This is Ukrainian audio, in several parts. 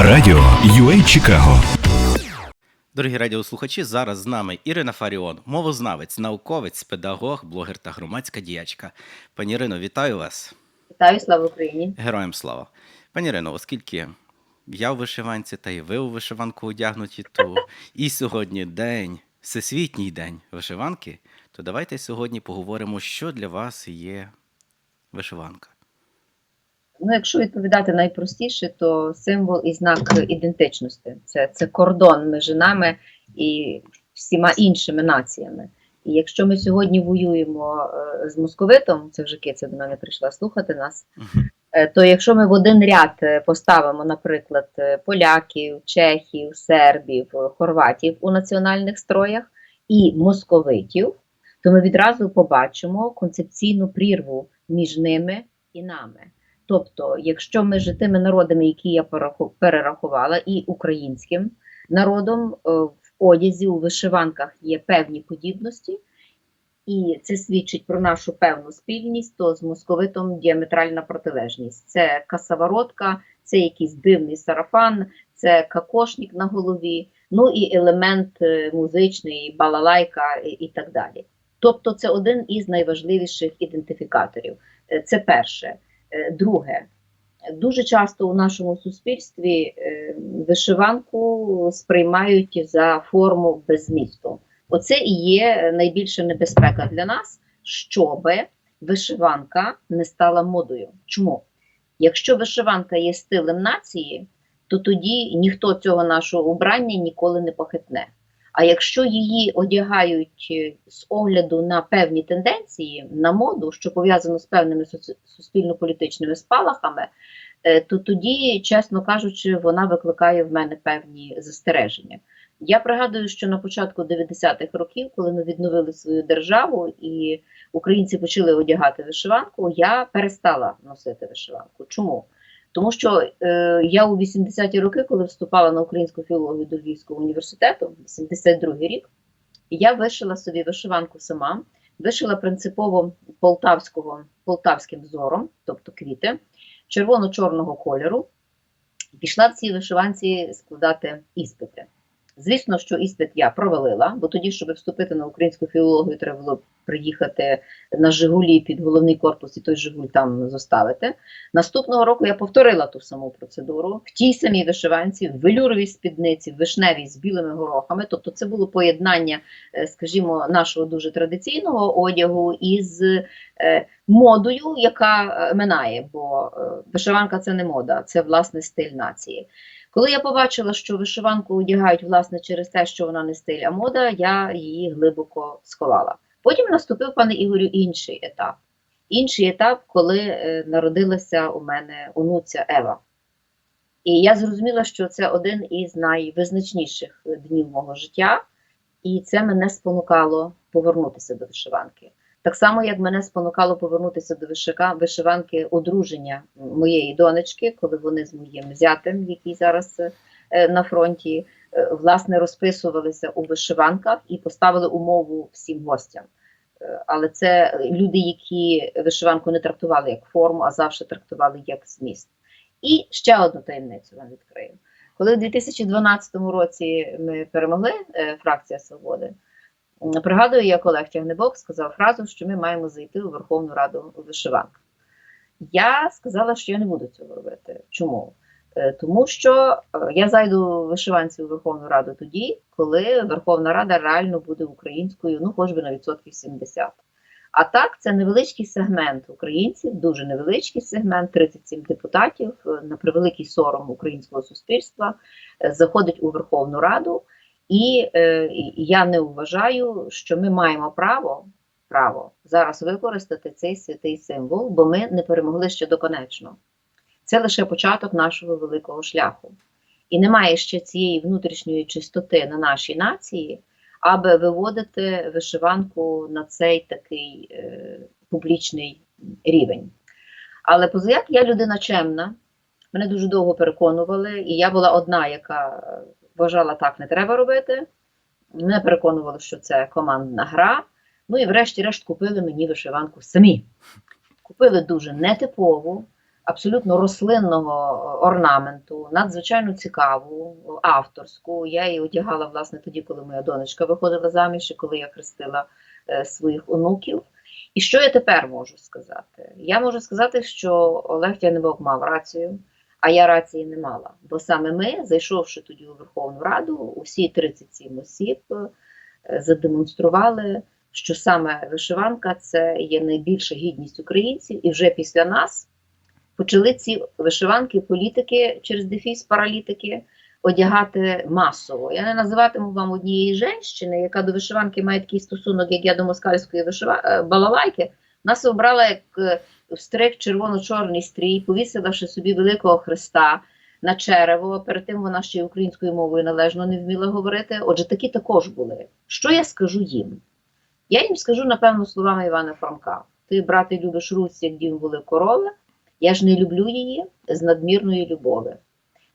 Радіо UA Чикаго. Дорогі радіослухачі, зараз з нами Ірина Фаріон, мовознавець, науковець, педагог, блогер та громадська діячка. Пані Ірино, вітаю вас. Вітаю, слава Україні! Героям слава. Пані Ірино, оскільки я у вишиванці, та й ви у вишиванку одягнуті, то і сьогодні день, всесвітній день вишиванки, то давайте сьогодні поговоримо, що для вас є вишиванка. Ну, якщо відповідати найпростіше, то символ і знак ідентичності це, це кордон між нами і всіма іншими націями. І якщо ми сьогодні воюємо е, з московитом, це вже киця до мене прийшла слухати нас. е, То якщо ми в один ряд е, поставимо, наприклад, поляків, чехів, сербів, хорватів у національних строях і московитів, то ми відразу побачимо концепційну прірву між ними і нами. Тобто, якщо ми ж тими народами, які я перерахувала, і українським народом е, в одязі, у вишиванках є певні подібності, і це свідчить про нашу певну спільність, то з московитом діаметральна протилежність. Це касаворотка, це якийсь дивний сарафан, це какошник на голові, ну і елемент е, музичний, балалайка і, і так далі. Тобто, це один із найважливіших ідентифікаторів. Е, Це перше. Е, Друге, дуже часто у нашому суспільстві е, вишиванку сприймають за форму без змісту. Оце і є найбільша небезпека для нас, щоб вишиванка не стала модою. Чому? Якщо вишиванка є стилем нації, то тоді ніхто цього нашого убрання ніколи не похитне. А якщо її одягають е, з огляду на певні тенденції, на моду, що пов'язано з певними суспільно-політичними спалахами, е, то тоді, чесно кажучи, вона викликає в мене певні застереження. Я пригадую, що на початку 90-х років, коли ми відновили свою державу і українці почали одягати вишиванку, я перестала носити вишиванку. Чому? Тому що е, я у 80-ті роки, коли вступала на українську філологію до Львівського університету, 82-й рік, я вишила собі вишиванку сама, вишила принципово полтавського, полтавським взором, тобто квіти, червоно-чорного кольору, пішла в цій вишиванці складати іспити. Звісно, що іспит я провалила, бо тоді, щоб вступити на українську філологію, треба було приїхати на Жигулі під головний корпус і той Жигуль там зоставити. Наступного року я повторила ту саму процедуру в тій самій вишиванці, в велюровій спідниці, в вишневій з білими горохами. Тобто, це було поєднання, е, скажімо, нашого дуже традиційного одягу із е, модою, яка е, минає, бо вишиванка це не мода, це власне стиль нації. Коли я побачила, що вишиванку одягають власне через те, що вона не стиль, а мода, я її глибоко сховала. Потім наступив, пане Ігорю, інший етап. Інший етап, коли е, народилася у мене онуця Ева. І я зрозуміла, що це один із найвизначніших днів мого життя, і це мене спонукало повернутися до вишиванки. Так само, як мене спонукало повернутися до вишика- вишиванки одруження моєї донечки, коли вони з моїм зятем, який зараз е, на фронті, е, власне розписувалися у вишиванках і поставили умову всім гостям. Е, Але це люди, які вишиванку не трактували як форму, а завжди трактували як зміст. І ще одну таємницю вам відкрию. Коли в 2012 році ми перемогли фракція Свободи, пригадую, як Олег Тягнебок сказав фразу, що ми маємо зайти у Верховну Раду у. Я сказала, що я не буду цього робити. Чому? Е, Тому що е, я зайду в вишиванці у Верховну Раду тоді, коли Верховна Рада реально буде українською, ну, хоч би на відсотків 70. А так, це невеличкий сегмент українців, дуже невеличкий сегмент, 37 депутатів, е, на превеликий сором українського суспільства, заходить у Верховну Раду. І е, я не вважаю, що ми маємо право, право зараз використати цей святий символ, бо ми не перемогли ще доконечно. Це лише початок нашого великого шляху. І немає ще цієї внутрішньої чистоти на нашій нації, аби виводити вишиванку на цей такий е, публічний рівень. Але позаяк я людина чемна, мене дуже довго переконували, і я була одна, яка вважала, так не треба робити. Мене переконували, що це командна гра. Ну і врешті-решт купили мені вишиванку самі. Купили дуже нетипову, абсолютно рослинного орнаменту, надзвичайно цікаву, авторську. Я її одягала власне тоді, коли моя донечка виходила заміж, і коли я хрестила е, своїх онуків. І що я тепер можу сказати? Я можу сказати, що Олег Тягнебок мав рацію, а я рації не мала. Бо саме ми, зайшовши тоді у Верховну Раду, усі 37 осіб е, задемонстрували, що саме вишиванка це є найбільша гідність українців, і вже після нас почали ці вишиванки політики через дефіс паралітики одягати масово. Я не називатиму вам однієї женщини, яка до вишиванки має такий стосунок, як я до москальської вишива... е, балалайки. Нас обрала як е, стрик червоно-чорний стрій, повісивши собі великого хреста на черево. Перед тим вона ще й українською мовою належно не вміла говорити. Отже, такі також були. Що я скажу їм? Я їм скажу, напевно, словами Івана Франка: ти, брате, любиш Русь, як дім були корови. Я ж не люблю її з надмірної любові,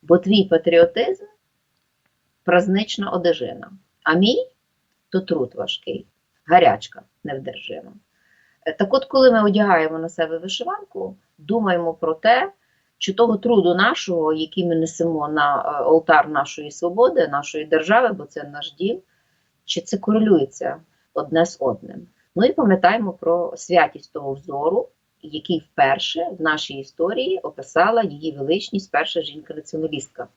бо твій патріотизм празнична одежина, а мій то труд важкий, гарячка невдержима. Е, Так от, коли ми одягаємо на себе вишиванку, думаємо про те, чи того труду нашого, який ми несемо на е, олтар нашої свободи, нашої держави, бо це наш дім, чи це корелюється одне з одним. Ну і пам'ятаємо про святість того взору, який вперше в нашій історії описала її величність перша жінка-націоналістка.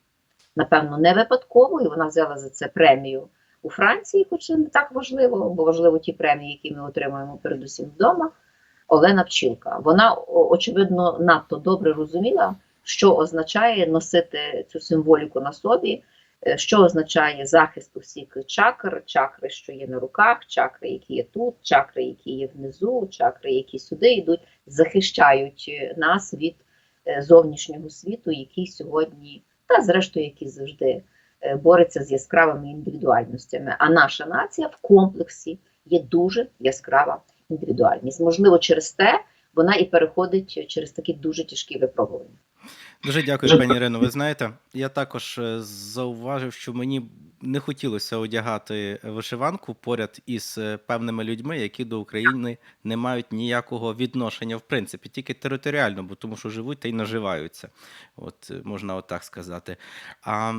Напевно, не випадково, і вона взяла за це премію у Франції, хоч не так важливо, бо важливо ті премії, які ми отримуємо передусім вдома. Олена Пчілка. Вона, очевидно, надто добре розуміла, що означає носити цю символіку на собі, е, що означає захист усіх чакр, чакри, що є на руках, чакри, які є тут, чакри, які є внизу, чакри, які сюди йдуть, захищають е, нас від е, зовнішнього світу, який сьогодні, та зрештою, який завжди бореться з яскравими індивідуальностями. А наша нація в комплексі є дуже яскрава індивідуальність. Можливо, через те вона і переходить через такі дуже тяжкі випробування. Дуже дякую, пані Ірино. Ви знаєте, я також е, зауважив, що мені не хотілося одягати вишиванку поряд із е, певними людьми, які до України не мають ніякого відношення, в принципі, тільки територіально, бо тому що живуть та й наживаються. От е, можна отак сказати. А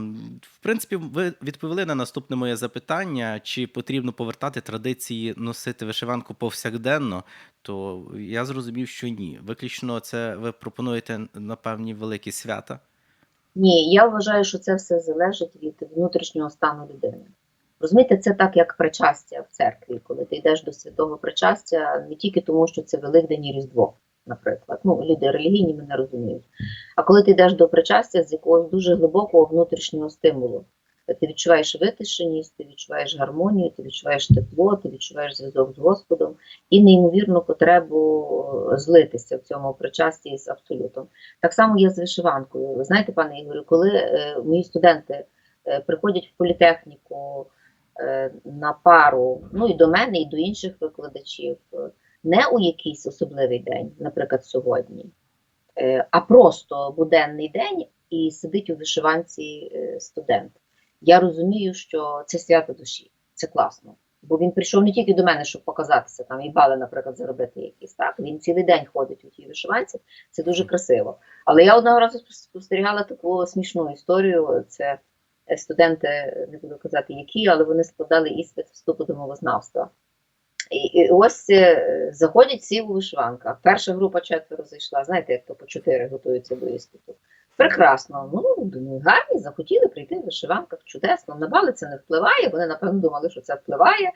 в принципі, ви відповіли на наступне моє запитання: чи потрібно повертати традиції носити вишиванку повсякденно? То я зрозумів, що ні. Виключно це ви пропонуєте на певні великі свята. Ні, я вважаю, що це все залежить від внутрішнього стану людини. Розумієте, це так, як причастя в церкві, коли ти йдеш до святого причастя не тільки тому, що це Великдень і Різдво, наприклад. Ну, люди релігійні мене розуміють. А коли ти йдеш до причастя з якогось дуже глибокого внутрішнього стимулу, ти відчуваєш витишеність, ти відчуваєш гармонію, ти відчуваєш тепло, ти відчуваєш зв'язок з Господом і неймовірну потребу е, злитися в цьому причасті з абсолютом. Так само є з вишиванкою. Ви знаєте, пане Ігорю, коли е, мої студенти е, приходять в політехніку на пару, ну і до мене, і до інших викладачів, не у якийсь особливий день, наприклад, сьогодні, а просто буденний день, і сидить у вишиванці студент. Я розумію, що це свято душі, це класно. Бо він прийшов не тільки до мене, щоб показатися там і бали, наприклад, заробити якісь. Так він цілий день ходить у тій вишиванці, це дуже красиво. Але я одного разу спостерігала таку смішну історію. Це е, студенти, не буду казати, які, але вони складали іспит вступу до мовознавства. І, і ось е, заходять всі у вишиванках. Перша група четверо зайшла. Знаєте, як то по чотири готуються до іспиту. Прекрасно. Ну, думаю, гарні, захотіли прийти в вишиванках. Чудесно. На бали це не впливає. Вони, напевно, думали, що це впливає.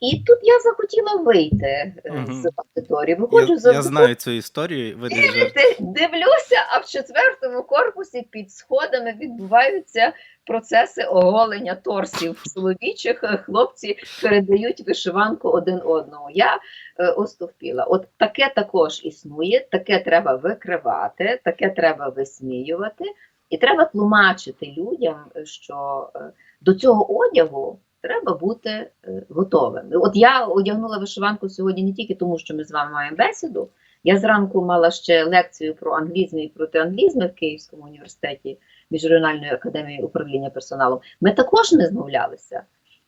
І тут я захотіла вийти угу. З аудиторії. Виходжу Я, за я знаю цю історію. Ви дивлюся, а в четвертому корпусі під сходами відбуваються процеси оголення торсів чоловічих. Е, Хлопці передають вишиванку один одному. Я е, остовпіла. От таке також існує, таке треба викривати, таке треба висміювати, і треба тлумачити людям, що е, до цього одягу. Треба бути е, готовим. От я одягнула вишиванку сьогодні не тільки тому, що ми з вами маємо бесіду, я зранку мала ще лекцію про англізми і протианглізми в Київському університеті Міжрегіональної академії управління персоналом. Ми також не змовлялися.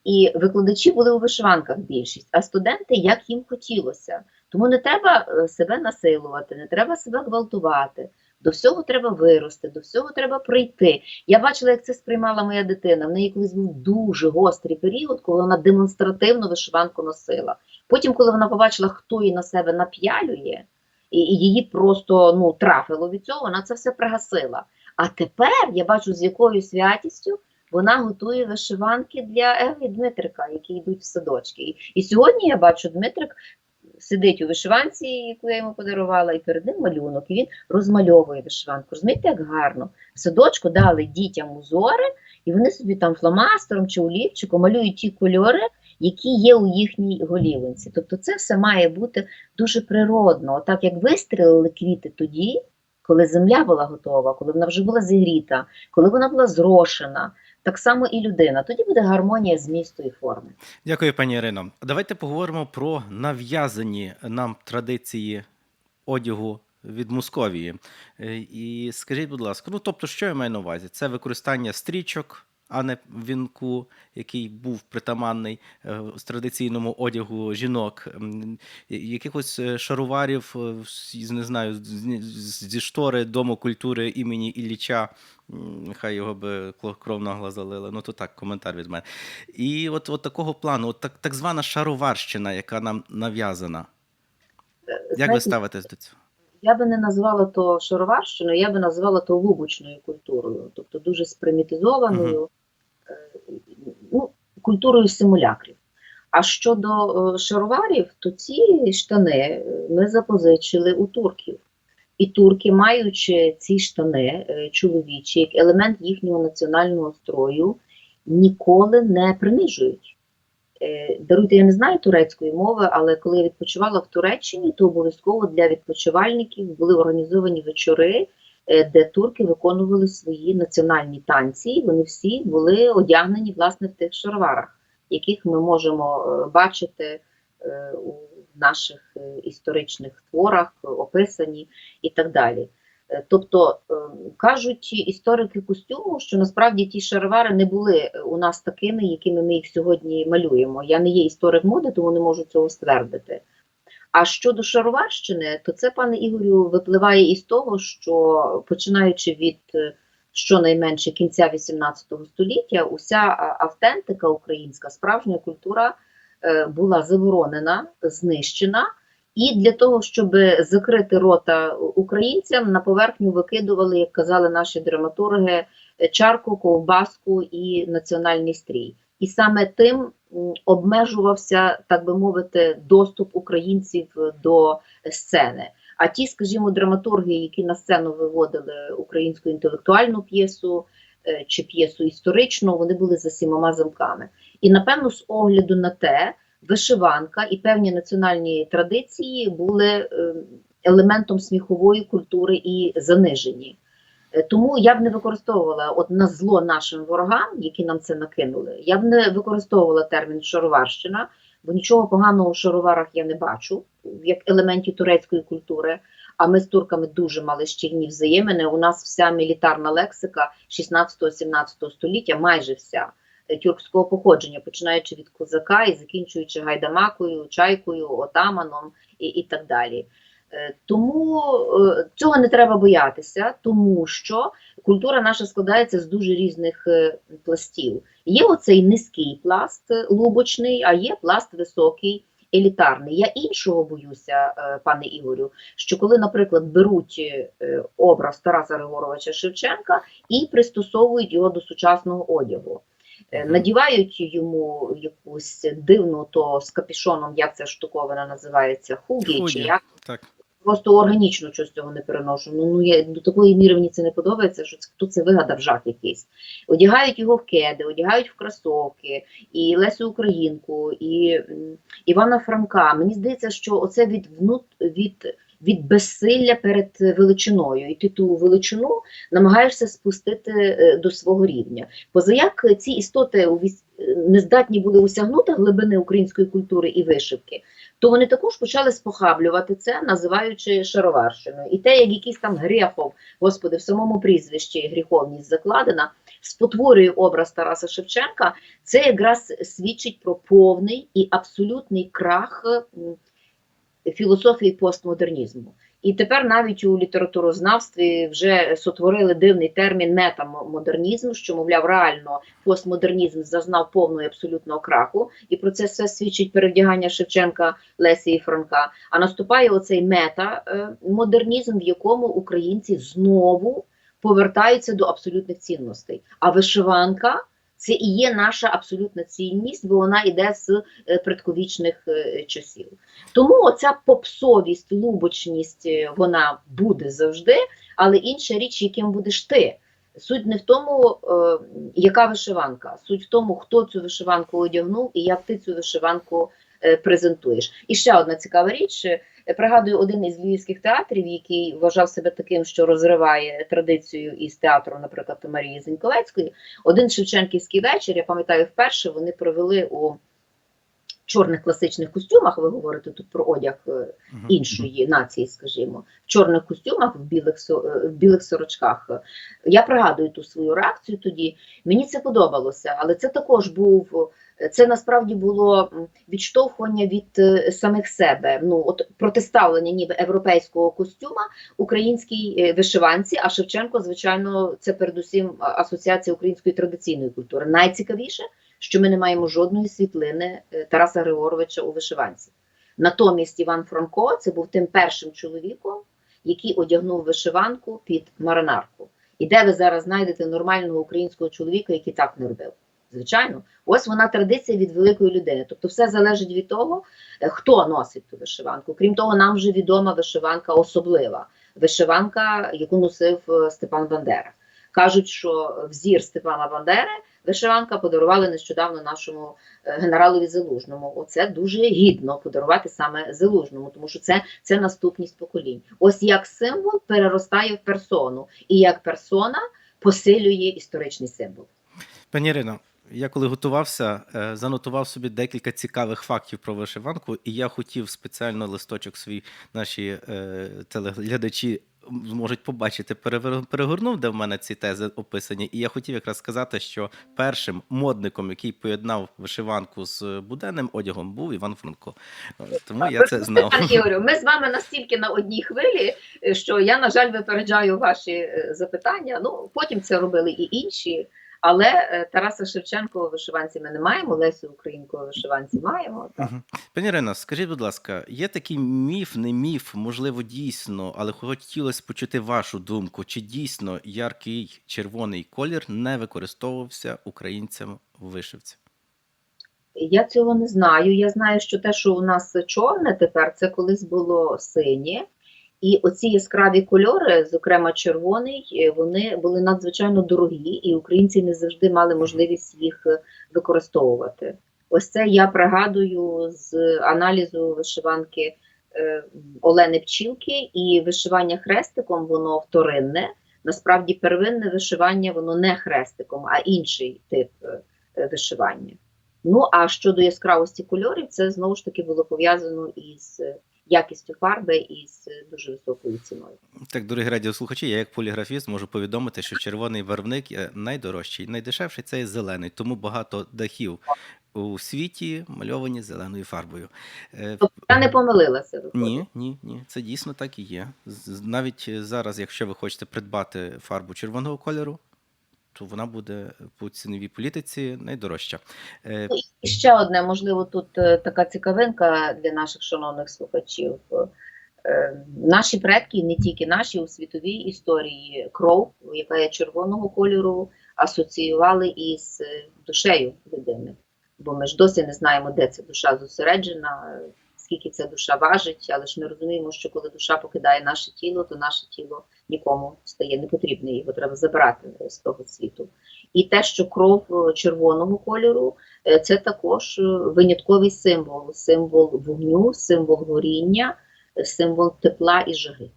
І викладачі були у вишиванках більшість, а студенти як їм хотілося. Тому не треба е, себе насилувати, не треба себе гвалтувати. До всього треба вирости, до всього треба прийти. Я бачила, як це сприймала моя дитина. В неї колись був дуже гострий період, коли вона демонстративно вишиванку носила. Потім, коли вона побачила, хто її на себе нап'ялює, і, її просто ну, трафило від цього, вона це все пригасила. А тепер я бачу, з якою святістю вона готує вишиванки для Еви Дмитрика, які йдуть в садочки. І, сьогодні я бачу, Дмитрик сидить у вишиванці, яку я йому подарувала, і перед ним малюнок, і він розмальовує вишиванку. Розумієте, як гарно. В садочку дали дітям узори, і вони собі там фломастером чи олівчиком малюють ті кольори, які є у їхній голівинці. Тобто це все має бути дуже природно. Отак як вистрілили квіти тоді, коли земля була готова, коли вона вже була зігріта, коли вона була зрошена, так само і людина. Тоді буде гармонія змісту і форми. Дякую, пані Ірино. Давайте поговоримо про нав'язані нам традиції одягу від Московії. Е, І скажіть, будь ласка, ну тобто, що я маю на увазі? Це використання стрічок, а не вінку, який був притаманний е, з традиційному одягу жінок, якихось е, шароварів, е, з- не знаю, зі штори Дому культури імені Ілліча. Хай його би кров нагла залили. Ну то так, коментар від мене. І от, от такого плану, от так, так звана шароварщина, яка нам нав'язана. Як ви ставитесь до цього? Я би не назвала то шароварщиною, я би назвала то лубочною культурою, тобто дуже спримітизованою ну, культурою симулякрів. А щодо е, шароварів, то ці штани е, ми запозичили у турків. І турки, маючи ці штани е, чоловічі, як елемент їхнього національного строю, ніколи не принижують. Даруйте, я не знаю турецької мови, але коли я відпочивала в Туреччині, то обов'язково для відпочивальників були організовані вечори, де турки виконували свої національні танці. Вони всі були одягнені власне в тих шароварах, яких ми можемо е, бачити е, у наших е, історичних творах, е, описані і так далі. Е, Тобто е, кажуть історики костюму, що насправді ті шаровари не були е, у нас такими, якими ми їх сьогодні малюємо. Я не є історик моди, тому не можу цього ствердити. А щодо шароварщини, то це, пане Ігорю, випливає із того, що починаючи від е, щонайменше кінця XVIII століття, уся автентика українська, справжня культура е, була заборонена, знищена. І для того, щоб закрити рота українцям, на поверхню викидували, як казали наші драматурги, е, чарку, ковбаску і національний стрій. І саме тим обмежувався, так би мовити, доступ українців до сцени. А ті, скажімо, драматурги, які на сцену виводили українську інтелектуальну п'єсу е, чи п'єсу історичну, вони були за сімома замками. І напевно, з огляду на те, вишиванка і певні національні традиції були е, елементом сміхової культури і занижені. Е, Тому я б не використовувала от на зло нашим ворогам, які нам це накинули. Я б не використовувала термін шароварщина, бо нічого поганого у шароварах я не бачу як елементі турецької культури. А ми з турками дуже мали щільні взаємини. У нас вся мілітарна лексика 16-17 століття, майже вся е, тюркського походження, починаючи від козака і закінчуючи гайдамакою, чайкою, отаманом і, і так далі. Е, Тому е, цього не треба боятися, тому що культура наша складається з дуже різних е, пластів. Є оцей низький пласт лубочний, а є пласт високий. Елітарний. Я іншого боюся, пане Ігорю, що коли, наприклад, беруть образ Тараса Григоровича Шевченка і пристосовують його до сучасного одягу. Надівають йому якусь дивну, то з капішоном, як ця штуковина називається, хугі, чи як Так. Просто органічно щось цього не переношу. Ну, ну я до такої міри мені це не подобається, що це хто це вигадав жах якийсь. Одягають його в кеди, одягають в кросовки, і Лесю Українку, і Івана Франка. Мені здається, що оце від внут від. Від безсилля перед величиною, і ти ту величину намагаєшся спустити е, до свого рівня. Позаяк ці істоти е, не здатні були осягнути глибини української культури і вишивки, то вони також почали спохаблювати це, називаючи шароварщиною. І те, як якийсь там Грехов, господи, в самому прізвищі гріховність закладена, спотворює образ Тараса Шевченка, це якраз свідчить про повний і абсолютний крах філософії постмодернізму. І тепер навіть у літературознавстві вже сотворили дивний термін метамодернізм, що, мовляв, реально постмодернізм зазнав повного абсолютного краху, і про це все свідчить перевдягання Шевченка, Лесі і Франка. А наступає оцей метамодернізм, в якому українці знову повертаються до абсолютних цінностей. А вишиванка це і є наша абсолютна цінність, бо вона йде з е, предковічних е, часів. Тому оця попсовість, лубочність, е, вона буде завжди, але інша річ, яким будеш ти. Суть не в тому, яка вишиванка, суть в тому, хто цю вишиванку одягнув і як ти цю вишиванку презентуєш. І ще одна цікава річ. Пригадую один із львівських театрів, який вважав себе таким, що розриває традицію із театру, наприклад, Марії Зеньковецької. Один Шевченківський вечір, я пам'ятаю, вперше вони провели у чорних класичних костюмах. Ви говорите тут про одяг е, іншої нації, скажімо, в чорних костюмах, в білих е, в білих сорочках. Я пригадую ту свою реакцію тоді. Мені це подобалося, але це також був. Це насправді було відштовхування від е, самих себе. Ну от протиставлення ніби європейського костюма українській е, вишиванці. А Шевченко, звичайно, це передусім асоціація української традиційної культури. Найцікавіше, що ми не маємо жодної світлини е, Тараса Григоровича у вишиванці. Натомість Іван Франко це був тим першим чоловіком, який одягнув вишиванку під маринарку. І де ви зараз знайдете нормального українського чоловіка, який так не робив? Звичайно, ось вона традиція від великої людини. Тобто, все залежить від того, е, хто носить ту вишиванку. Крім того, нам вже відома вишиванка особлива. Вишиванка, яку носив е, Степан Бандера. Кажуть, що взір Степана Бандери вишиванка подарували нещодавно нашому е, генералові Залужному. Оце дуже гідно подарувати саме Залужному, тому що це, це наступність поколінь. Ось як символ переростає в персону, і як персона посилює історичний символ. Пані Ірино, я коли готувався, е, занотував собі декілька цікавих фактів про вишиванку, і я хотів спеціально листочок свій наші е, телеглядачі зможуть побачити, перегорнув, де в мене ці тези описані. І я хотів якраз сказати, що першим модником, який поєднав вишиванку з буденним одягом, був Іван Франко. Тому я це знав. Так, Ігорю, ми з вами настільки на одній хвилі, е, що я, на жаль, випереджаю ваші запитання. Ну, потім це робили і інші. Але е, Тараса Шевченка у вишиванці ми не маємо, Лесю Українку вишиванці маємо. Так. Мгм. Пані Ірино, скажіть, будь ласка, є такий міф, не міф, можливо, дійсно, але хотілося почути вашу думку, чи дійсно яркий червоний колір не використовувався українцям в вишивці? Я цього не знаю. Я знаю, що те, що у нас чорне тепер, це колись було синє. І оці яскраві кольори, зокрема червоний, е, вони були надзвичайно дорогі, і українці не завжди мали можливість їх використовувати. Ось це я пригадую з аналізу вишиванки е, Олени Пчілки, і вишивання хрестиком воно вторинне. Насправді, первинне вишивання воно не хрестиком, а інший тип е, вишивання. Ну а щодо яскравості кольорів, це знову ж таки було пов'язано із якістю фарби і з е, дуже високою ціною. Так, дорогі радіослухачі, я як поліграфіст можу повідомити, що червоний барвник найдорожчий, найдешевший це зелений, тому багато дахів у світі мальовані зеленою фарбою. Е, Тобто я не помилилася. виходить. Ні, ні, ні, це дійсно так і є. Навіть е, зараз, якщо ви хочете придбати фарбу червоного кольору, то вона буде по ціновій політиці найдорожча. Е, І ще одне, можливо, тут е, така цікавинка для наших шановних слухачів. Е, Наші предки, не тільки наші, у світовій історії кров, яка є червоного кольору, асоціювали із душею людини. Бо ми ж досі не знаємо, де ця душа зосереджена, скільки ця душа важить, але ж ми розуміємо, що коли душа покидає наше тіло, то наше тіло нікому стає непотрібне, його треба забрати е, з того світу. І те, що кров е, червоного кольору, е, це також винятковий символ, символ вогню, символ горіння, символ тепла і жаги.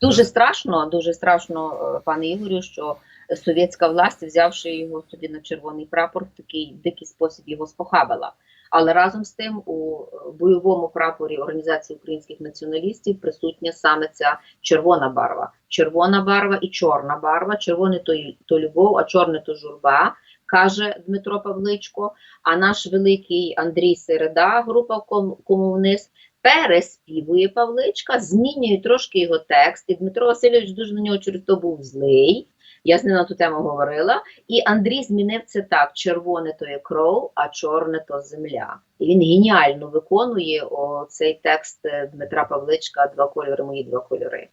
Дуже страшно, дуже страшно, пане Ігорю, що совєтська власть, взявши його собі на червоний прапор, в такий дикий спосіб його спохабила. Але разом з тим у е, бойовому прапорі Організації українських націоналістів присутня саме ця червона барва. Червона барва і чорна барва. Червоне то, то любов, а чорне то журба, каже Дмитро Павличко. А наш великий Андрій Середа, група «Ком- комунист, переспівує Павличка, змінює трошки його текст. І Дмитро Васильович дуже на нього через то був злий. Я з ним на ту тему говорила. І Андрій змінив це так: червоне то є кров, а чорне то земля. І він геніально виконує цей текст е, Дмитра Павличка Два кольори, мої два кольори.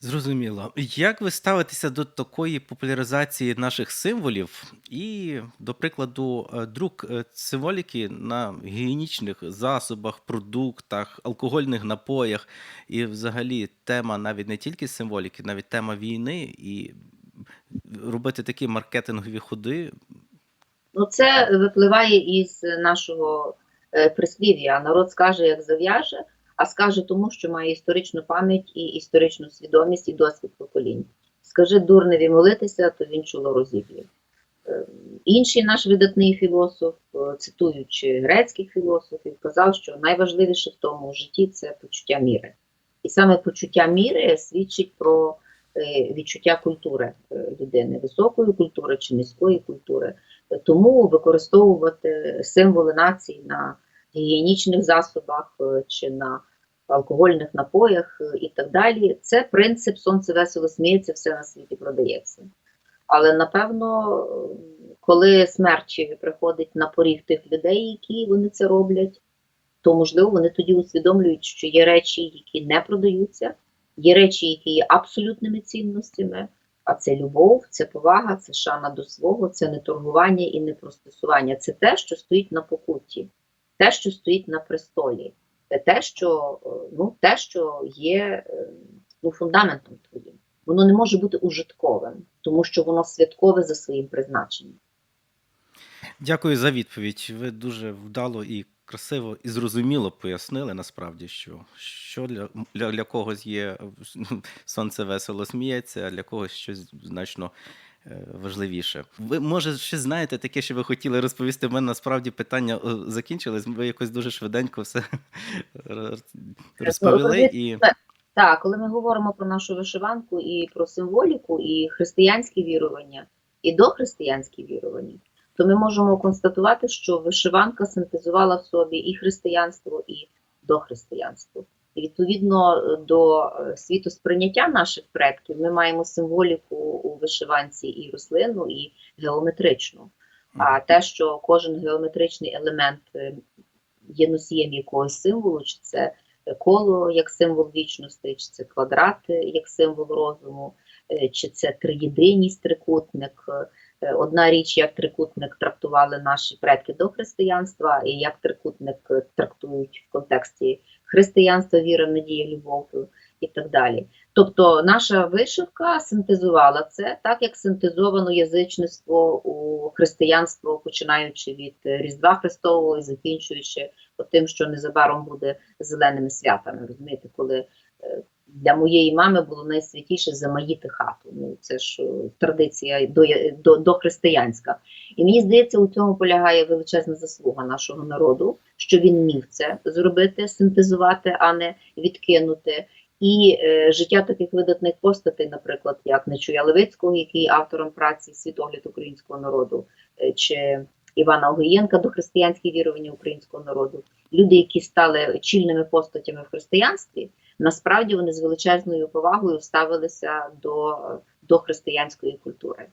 Зрозуміло. Як ви ставитеся до такої популяризації наших символів і, до прикладу, е, друк е, символіки на гігієнічних засобах, продуктах, алкогольних напоях, і взагалі тема навіть не тільки символіки, навіть тема війни, і робити такі маркетингові ходи? Ну, це випливає із нашого е, прислів'я. Народ скаже, як зав'яже, а скаже тому, що має історичну пам'ять і історичну свідомість і досвід поколінь. Скажи дурневі молитися, то він чуло розіб'є. Е, Інший наш видатний філософ, е, цитуючи грецьких філософів, казав, що найважливіше в тому житті це почуття міри. І саме почуття міри свідчить про е, відчуття культури людини, високої культури чи низької культури. Тому використовувати символи нації на гігієнічних засобах е, чи на алкогольних напоях е, і так далі. Це принцип сонце весело сміється, все на світі продається. Але напевно, коли смерть приходить на поріг тих людей, які вони це роблять, то можливо вони тоді усвідомлюють, що є речі, які не продаються, є речі, які є абсолютними цінностями. А це любов, це повага, це шана до свого, це не торгування і не простосування. Це те, що стоїть на покутті, те, що стоїть на престолі, те, що, е, ну, те, що є е, ну, фундаментом твоїм. Воно не може бути ужитковим, тому що воно святкове за своїм призначенням. Дякую за відповідь. Ви дуже вдало і красиво і зрозуміло пояснили насправді, що, що для, для, для когось є сонце весело сміється, а для когось щось значно важливіше. Ви може ще знаєте таке, що ви хотіли розповісти. У мене насправді питання е, закінчились. Ви якось дуже швиденько все розповіли і. Так, коли ми говоримо про нашу вишиванку і про символіку, і християнські вірування, і дохристиянські вірування, то ми можемо констатувати, що вишиванка синтезувала в собі і християнство, і дохристиянство. І відповідно до е, світосприйняття наших предків ми маємо символіку у вишиванці і рослину, і геометричну. А те, що кожен геометричний елемент е, є носієм якогось символу, чи це коло як символ вічності, чи це квадрат е, як символ розуму, е, чи це триєдиність трикутник. Е, Одна річ, як трикутник трактували наші предки до християнства, і як трикутник е, трактують в контексті християнства, віра, надія, любов і так далі. Тобто наша вишивка синтезувала це так, як синтезовано язичництво у християнство, починаючи від Різдва Христового і закінчуючи тим, що незабаром буде зеленими святами. Розумієте, коли е, для моєї мами було найсвятіше замаїти хату. Ну це ж е, традиція до, до, дохристиянська. І мені здається, у цьому полягає величезна заслуга нашого народу, що він міг це зробити, синтезувати, а не відкинути. І е, життя таких видатних постатей, наприклад, як Нечуя Левицького, який автором праці Світогляд українського народу, е, чи Івана Огієнка до християнських вірування українського народу, люди, які стали чільними постатями в християнстві, насправді вони з величезною повагою ставилися до, до християнської культури.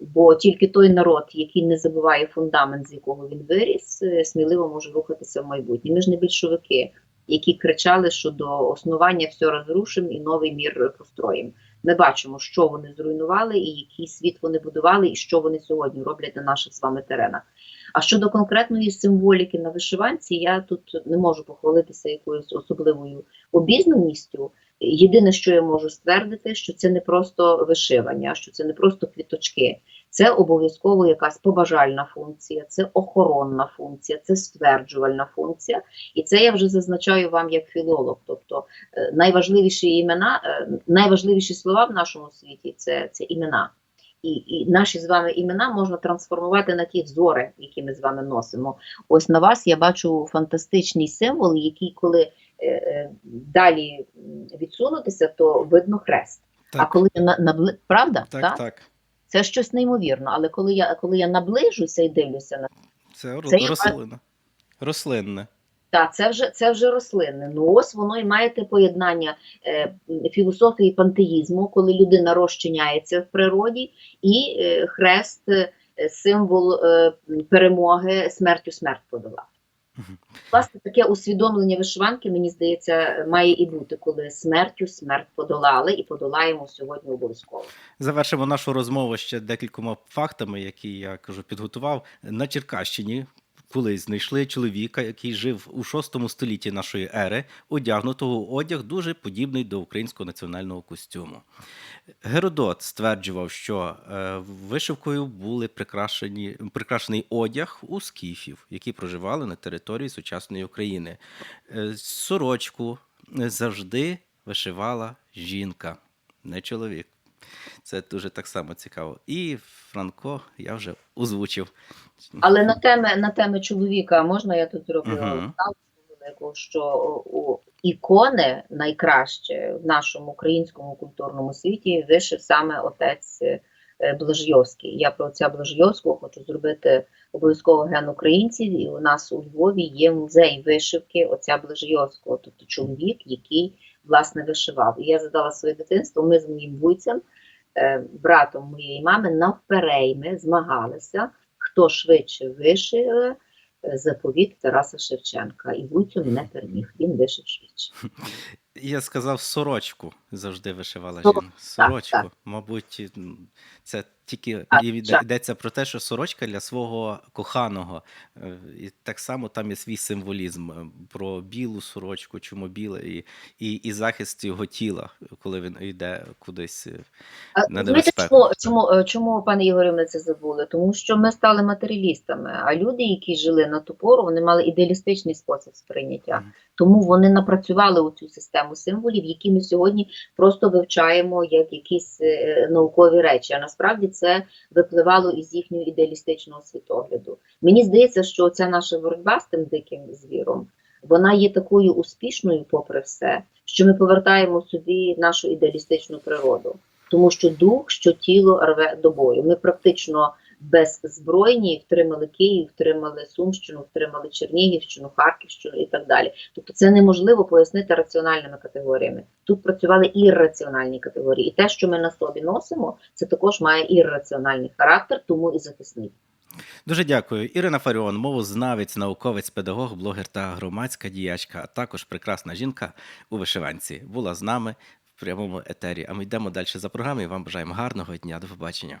Бо тільки той народ, який не забуває фундамент, з якого він виріс, е, сміливо може рухатися в майбутнє. Ми ж не більшовики, які кричали, що до основання все розрушимо і новий мір построїмо. Ми бачимо, що вони зруйнували, і який світ вони будували, і що вони сьогодні роблять на наших з вами теренах. А щодо конкретної символіки на вишиванці, я тут не можу похвалитися якоюсь особливою обізнаністю. Єдине, що я можу ствердити, що це не просто вишивання, що це не просто квіточки, це обов'язково якась побажальна функція, це охоронна функція, це стверджувальна функція. І це я вже зазначаю вам як філолог. Тобто е, найважливіші імена, е, найважливіші слова в нашому світі це, це імена. І, і наші з вами імена можна трансформувати на ті взори, які ми з вами носимо. Ось на вас я бачу фантастичний символ, який, коли е, е, далі відсунутися, то видно хрест. А коли я на, набли... правда? так, так. Це щось неймовірно. Але коли я коли я наближуся і дивлюся на Це, Це я рослина. Рослинне. Так, це вже це вже рослинне. Ну ось воно і має те поєднання е, філософії пантеїзму, коли людина розчиняється в природі, і е, хрест е, символ е, перемоги смертю смерть подолав. Власне, таке усвідомлення вишиванки, мені здається, має і бути, коли смертю смерть подолали і подолаємо сьогодні обов'язково. Завершимо нашу розмову ще декількома фактами, які я кажу, підготував на Черкащині. Колись знайшли чоловіка, який жив у VI столітті нашої ери, одягнутого у одяг дуже подібний до українського національного костюму. Геродот стверджував, що е, вишивкою були прикрашені, прикрашений одяг у скіфів, які проживали на території сучасної України. Е, Сорочку завжди вишивала жінка, не чоловік. Це дуже так само цікаво. І Франко я вже озвучив. Але на теми на теми чоловіка можна я тут зроблю ставку велику, що у ікони найкраще в нашому українському культурному світі вишив саме отець е, Блажйовський. Я про отця Блажйовського хочу зробити обов'язково ген українців, і у нас у Львові є музей вишивки отця Блажйовського, тобто чоловік, який власне вишивав. І я задала своє дитинство. Ми з моїм вуйцем, е, братом моєї мами, навперейми змагалися хто швидше вишиве е, заповіт Тараса Шевченка. І Вуйцю не переміг. Він вишив швидше. Я сказав сорочку завжди вишивала жінка. Сорочку. так. Мабуть, це тільки йдеться про те, що сорочка для свого коханого. Е, І так само там є свій символізм е, про білу сорочку, чому біле, і, і, і захист його тіла, коли він йде кудись. е, На небезпеку. чому, чому, чому, пане Ігорю, ми це забули? Тому що ми стали матеріалістами, а люди, які жили на ту пору, вони мали ідеалістичний спосіб сприйняття. Мгм. Тому вони напрацювали у цю систему символів, які ми сьогодні просто вивчаємо як якісь наукові речі. А насправді це випливало із їхнього ідеалістичного світогляду. Мені здається, що ця наша боротьба з тим диким звіром, вона є такою успішною, попри все, що ми повертаємо собі нашу ідеалістичну природу. Тому що дух, що тіло рве до бою. Ми практично беззбройні втримали Київ, втримали Сумщину, втримали Чернігівщину, Харківщину і так далі. Тобто це неможливо пояснити раціональними категоріями. Тут працювали ірраціональні категорії, і те, що ми на собі носимо, це також має ірраціональний характер, тому і захисний. Дуже дякую. Ірина Фаріон, мовознавець, науковець, педагог, блогер та громадська діячка, а також прекрасна жінка у вишиванці, була з нами в прямому етері. А ми йдемо далі за програмою. Вам бажаємо гарного дня. До побачення.